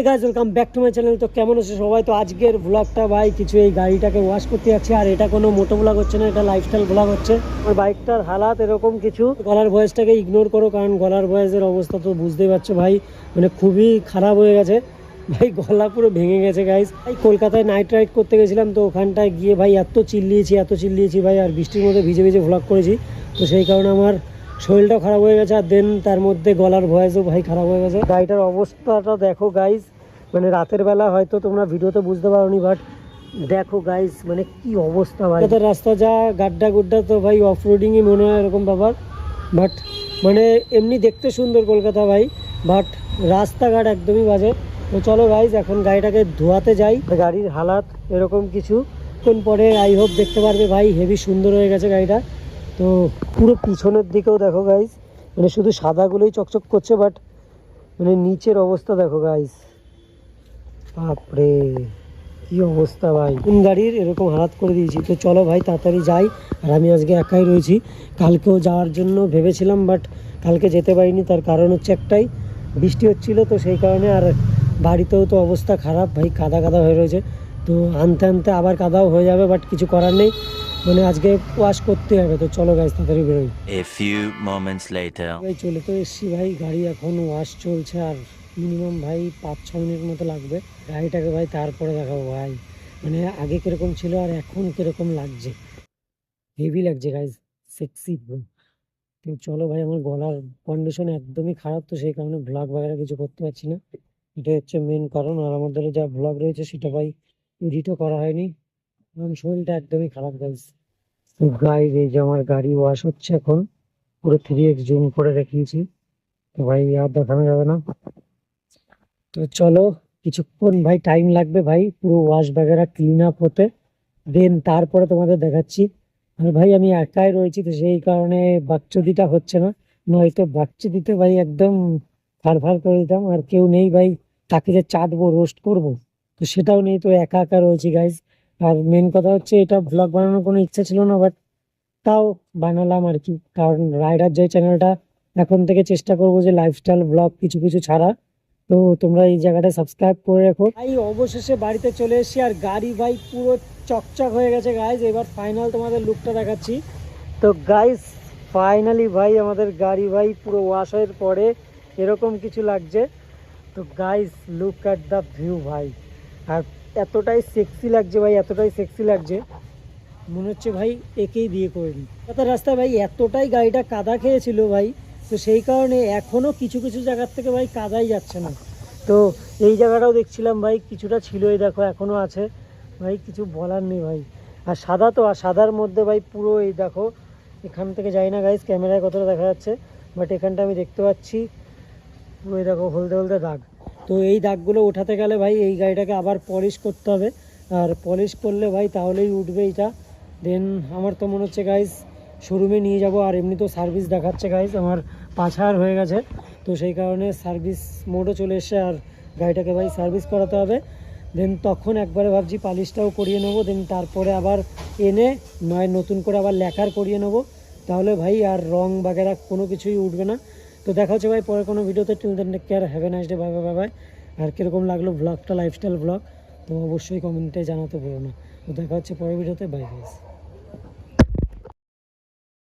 এই guys welcome back to my channel তো কেমন আছে সবাই? তো আজকের ব্লগটা ভাই কিছু এই গাড়িটাকে ওয়াশ করতে যাচ্ছে, আর এটা কোনো মোটো ব্লগ হচ্ছে না, এটা লাইফস্টাইল ব্লগ হচ্ছে। আমার বাইকটার হালাত এরকম কিছু। গলার ভয়েসটাকে ইগনোর করো, কারণ গলার ভয়েসের অবস্থা তো বুঝতেই পারছ ভাই মানে খুবই খারাপ হয়ে গেছে। ভাই, গলা পুরো ভেঙে গেছে গাইজ ভাই, কলকাতায় নাইট রাইড করতে গেছিলাম, তো ওখানটায় গিয়ে ভাই এত চিল্লিয়েছি এত চিল্লিয়েছি ভাই, আর বৃষ্টির মধ্যে ভিজে ভিজে ভ্লগ করেছি। তো সেই কারণে আমার শরীরটাও খারাপ হয়ে গেছে, আর দেন তার মধ্যে গলার ভয়েসও ভাই খারাপ হয়ে গেছে। গাড়িটার অবস্থাটা দেখো গাইজ মানে রাতের বেলা হয়তো তোমরা ভিডিওতে বুঝতে পারোনি বাট দেখো গাইজ মানে কি অবস্থা ভাই। কলকাতার রাস্তা যা গাড্ডা গুড্ডা তো ভাই অফ রোডিংই মনে হয় এরকম ব্যাপার। বাট মানে এমনি দেখতে সুন্দর কলকাতা ভাই বাট রাস্তাঘাট একদমই বাজে। তো চলো গাইজ এখন গাড়িটাকে ধোয়াতে যাই। গাড়ির হালাত এরকম কিছু। কোন পরে আই হোপ দেখতে পারবে ভাই হেভি সুন্দর হয়ে গেছে গাড়িটা। তো পুরো পিছনের দিকেও দেখো গাইস মানে শুধু সাদাগুলোই চকচক করছে বাট মানে নিচের অবস্থা দেখো গাইস বাপরে, কি অবস্থা, ভাই। কোন গাড়ির? এরকম হালাত করে দিয়েছি। তো চলো, ভাই, তাড়াতাড়ি যাই। আর আমি আজকে একাই রয়েছি। কালকেও যাওয়ার জন্য ভেবেছিলাম বাট কালকে যেতে পারিনি। তার কারণ হচ্ছে একটাই। বৃষ্টি হচ্ছিল, তো সেই কারণে আর বাড়িতেও তো অবস্থা খারাপ। ভাই, কাদা কাদা হয়ে রয়েছে। তো আনতে আনতে আবার কাদাও হয়ে যাবে বাট কিছু করার নেই। মানে আজকে ওয়াশ করতে হবে তো চলো গাইজ তাড়াতাড়ি বেরোই। A few moments later. ভাই চলে তো এসছি ভাই গাড়ি এখন ওয়াশ চলছে আর মিনিমাম ভাই পাঁচ ছ মিনিট মতো লাগবে। গাড়িটাকে ভাই তারপরে দেখাবো ভাই। মানে আগে কীরকম ছিল আর এখন কীরকম লাগছে। হেভি লাগছে গাইজ সেক্সি তো। চলো ভাই আমার গলার কন্ডিশন একদমই খারাপ তো সেই কারণে ব্লগ বাগেরা কিছু করতে পারছি না। এটা হচ্ছে মেন কারণ আর আমাদের যা ব্লগ রয়েছে সেটা ভাই এডিটও করা হয়নি। শরীরটা একদমই খারাপ গাইজ গাইজ এই যে আমার গাড়ি ওয়াশ হচ্ছে এখন, পুরো থ্রি এক্স জুম করে রেখেছি তো ভাই, আর দেখানো যাবে না। তো চলো, কিছুক্ষণ ভাই টাইম লাগবে ভাই, পুরো ওয়াশ বাগেরা ক্লিন আপ হতে। দেন তারপরে তোমাদের দেখাচ্ছি। আর ভাই, আমি একাই রয়েছি, তো সেই কারণে বাচ্চদিটা হচ্ছে না। নয়তো বাচ্চা ভাই একদম ফার ফার করে দিতাম। আর কেউ নেই ভাই, তাকে যে চাটবো রোস্ট করব, তো সেটাও নেই। তো একা একা রয়েছি গাইজ আর মেন কথা হচ্ছে এটা ব্লগ বানানোর কোনো ইচ্ছা ছিল না বাট তাও বানালাম আর কি। কারণ রাইডার যে চ্যানেলটা এখন থেকে চেষ্টা করব যে লাইফস্টাইল ব্লগ কিছু কিছু ছাড়া। তো তোমরা এই জায়গাটা সাবস্ক্রাইব করে রাখো। ভাই, অবশেষে বাড়িতে চলে এসেছি আর গাড়ি ভাই পুরো চকচক হয়ে গেছে গাইজ এবার ফাইনাল তোমাদের লুকটা দেখাচ্ছি। তো গাইজ ফাইনালি ভাই, আমাদের গাড়ি ভাই পুরো ওয়াশের পরে এরকম কিছু লাগছে। তো guys look at the view ভাই। আর এতটাই সেক্সি লাগছে ভাই, এতটাই সেক্সি লাগছে। মনে হচ্ছে ভাই একেই বিয়ে করে নিই কথা রাস্তায় ভাই, এতটাই গাড়িটা কাদা খেয়েছিল ভাই, তো সেই কারণে এখনও কিছু কিছু জায়গার থেকে ভাই কাদাই যাচ্ছে না। তো এই জায়গাটাও দেখছিলাম ভাই, কিছুটা ছিলই দেখো এখনও আছে। ভাই কিছু বলার নেই ভাই। আর সাদা তো, আর সাদার মধ্যে ভাই পুরো এই দেখো, এখান থেকে যাই না গাইজ ক্যামেরায় কতটা দেখা যাচ্ছে বাট এখানটা আমি দেখতে পাচ্ছি। পুরো এই দেখো হলদে হলদে দাগ। তো এই দাগগুলো ওঠাতে গেলে ভাই এই গাড়িটাকে আবার পলিশ করতে হবে। আর পলিশ করলে ভাই তাহলেই উঠবে এইটা দেন আমার তো মনে হচ্ছে গাইজ শোরুমে নিয়ে যাব। আর এমনি তো সার্ভিস দেখাচ্ছে গাইজ আমার হাজার হয়ে গেছে। তো সেই কারণে সার্ভিস মোডও চলে এসছে আর গাড়িটাকে ভাই সার্ভিস করাতে হবে। দেন তখন একবারে ভাবছি পালিশটাও করিয়ে নেব। দেন তারপরে আবার এনে নয়, নতুন করে আবার লেখার করিয়ে নেব। তাহলে ভাই আর রং বাগেরা কোনো কিছুই উঠবে না। তো দেখা হচ্ছে ভাই পরে কোনো ভিডিওতে। Till then care have nice day bye bye bye আর কীরকম লাগল ব্লগটা লাইফস্টাইল ব্লগ তো অবশ্যই কমেন্টে জানাতে ভুলো না। তো দেখা হচ্ছে পরের ভিডিওতে বাই গাইস